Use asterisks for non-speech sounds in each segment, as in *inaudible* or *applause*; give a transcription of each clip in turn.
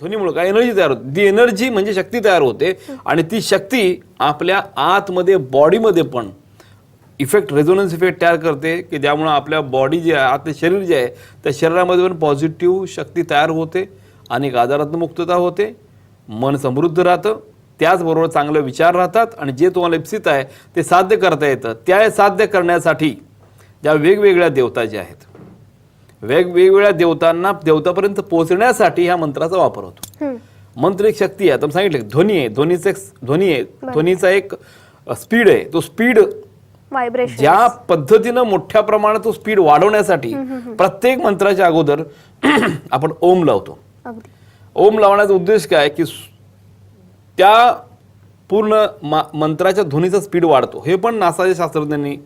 ध्वनीमुळे काय एनर्जी तयार होते? ती एनर्जी म्हणजे शक्ती तयार होते आणि ती शक्ती आपल्या आतमध्ये बॉडीमध्ये पण इफेक्ट रेझोनन्स इफेक्ट तयार करते की ज्यामुळं आपल्या बॉडी जे आहे आतले शरीर जे आहे त्या शरीरामध्ये पण पॉझिटिव्ह शक्ती तयार होते अनेक आजारातून मुक्तता होते. मन समृद्ध राहतं त्याचबरोबर चांगले विचार राहतात आणि जे तुम्हाला इप्सित आहे ते साध्य करता येतं. त्या साध्य करण्यासाठी ज्या वेगवेगळ्या देवता ज्या आहेत वेगवेगळ्या देवतांना देवतापर्यंत पोहोचण्यासाठी ह्या मंत्राचा वापर होतो. मंत्र एक शक्ती आहे. आता सांगितलं ध्वनी आहे. ध्वनीचं एक ध्वनी आहे. ध्वनीचा एक स्पीड आहे. तो स्पीड व्हायब्रेशन ज्या पद्धतीनं मोठ्या प्रमाणात तो स्पीड वाढवण्यासाठी प्रत्येक मंत्राच्या अगोदर *clears throat* आपण ओम लावतो. ओम लावण्याचा उद्देश काय? की त्या पूर्ण मंत्राच्या ध्वनीचा स्पीड वाढतो. हे पण नासाच्या शास्त्रज्ञांनी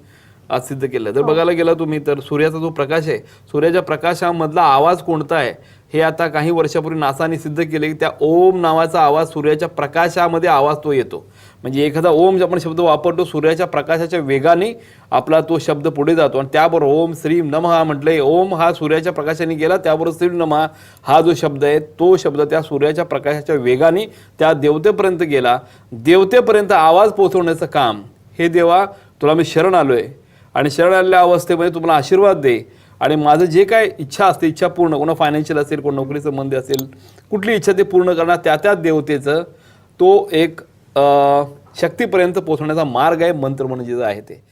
आज सिद्ध केलं. जर बघायला गेला तुम्ही तर सूर्याचा जो प्रकाश आहे सूर्याच्या प्रकाशामधला आवाज कोणता आहे हे आता काही वर्षापूर्वी नासाने सिद्ध केले की त्या ओम नावाचा आवाज सूर्याच्या प्रकाशामध्ये आवाज तो येतो. म्हणजे एखादा ओम आपण शब्द वापरतो सूर्याच्या प्रकाशाच्या वेगाने आपला तो शब्द पुढे जातो. आणि त्याबरोबर ओम श्रीम नमः म्हटलंय ओम हा सूर्याच्या प्रकाशाने गेला त्याबरोबर श्री नमः हा जो शब्द आहे तो शब्द त्या सूर्याच्या प्रकाशाच्या वेगाने त्या देवतेपर्यंत गेला. देवतेपर्यंत आवाज पोहोचवण्याचं काम. हे देवा तुला मी शरण आलोय. आणि शरण आलेल्या अवस्थेमध्ये तुम्हाला आशीर्वाद दे. आणि माझं जे काय इच्छा असते इच्छा पूर्ण कोणा फायनान्शियल असेल कोण नोकरी संबंधी असेल कुठली इच्छा ते पूर्ण करणार त्या त्या देवतेचं तो एक शक्तीपर्यंत पोहोचण्याचा मार्ग आहे मंत्र म्हणजे जे आहे ते.